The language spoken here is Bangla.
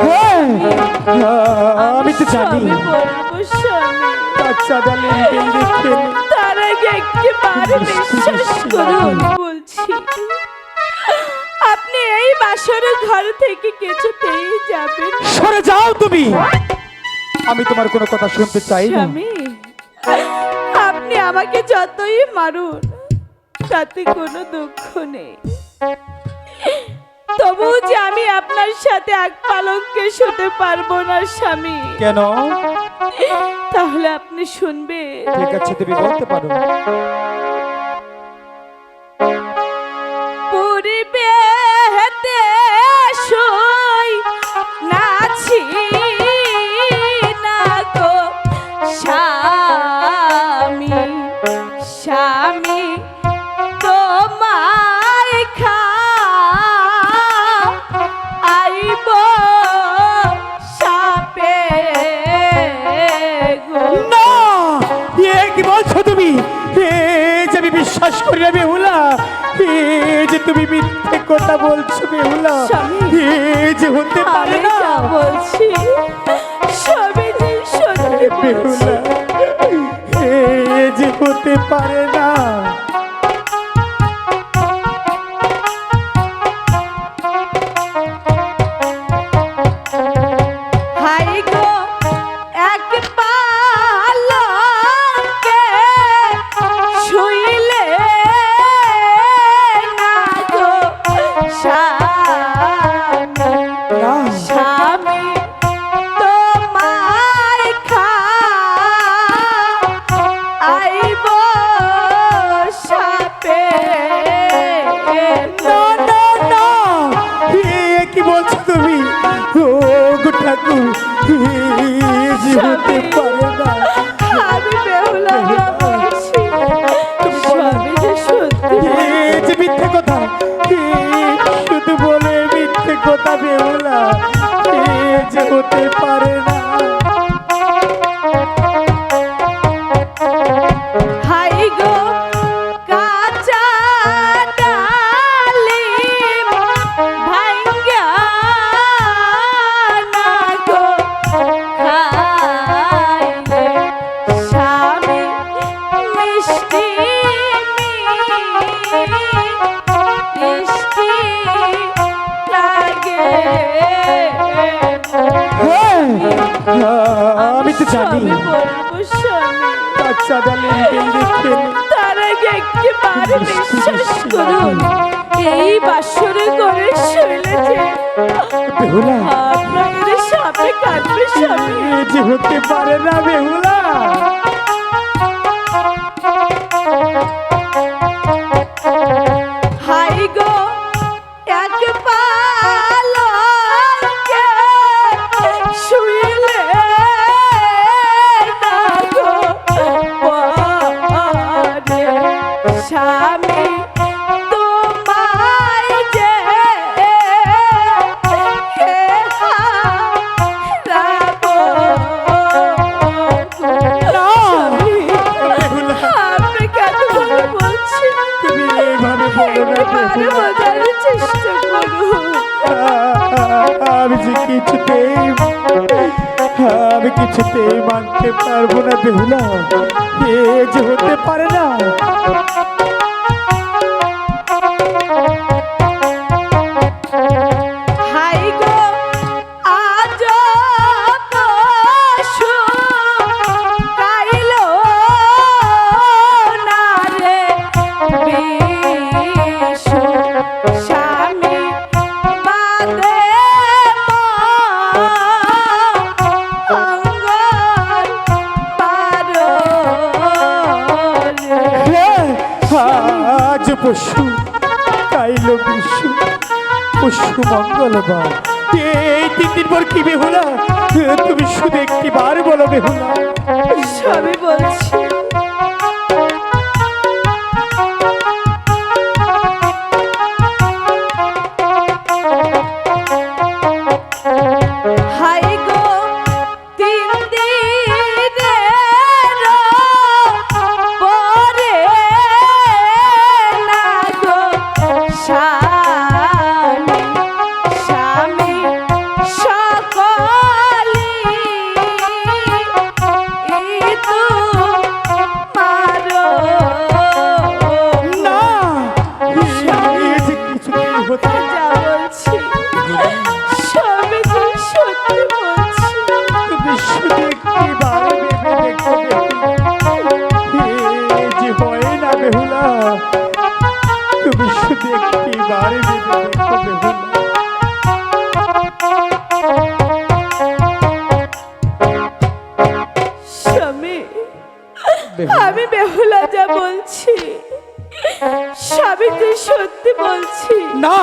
হ্যাঁ। আমি তো জানি। বাচ্চা খেলে তার আগে একটি বার বিশ্বাস করুন বলছি। আপনি এই বাসর ঘর থেকে কিছুতেই যাবেন না। সরে যাও তুমি। আমি তোমার কোনো কথা শুনতে চাই না আপনি আমাকে যতই মারুন তাতে কোনো দুঃখ নেই। তবু যে আমি আপনার সাথে এক পালঙ্কে শুতে পারব না স্বামী। কেন? তাহলে আপনি শুনবে ঠিক আছে তুমি বলতে পারো। তুমি মিথ্যে কথা বলছো বেহুলা। যে হতে পারে না। বলছি সবই যে সত্যি বেহুলা যে হতে পারে না। যে হতে পারে না। তার আগে একটি বিশ্বাস করুন এই বাসরে করে শুইলে যে বেহুলা। আপনাদের সাপে কাটবে স্বামী যে হতে পারে না বেহুলা। স্বামী, তোমায় যে করে চেষ্টা করুন আমি কিছুতেই আমি মানতে পারব না বেহুলা। এ যে হতে পারে না। পশু, কাইল বিশু, পশু মঙ্গলবার। এই তিন দিন পর কি বেহুলা? তুমি শুধু একটি বার বলো বেহুলা। সবই বলছি। বেহুলা তুমি শুধু একটি বারে আমি বেহুলা যা বলছি। স্বামী তুই সত্যি বলছি না।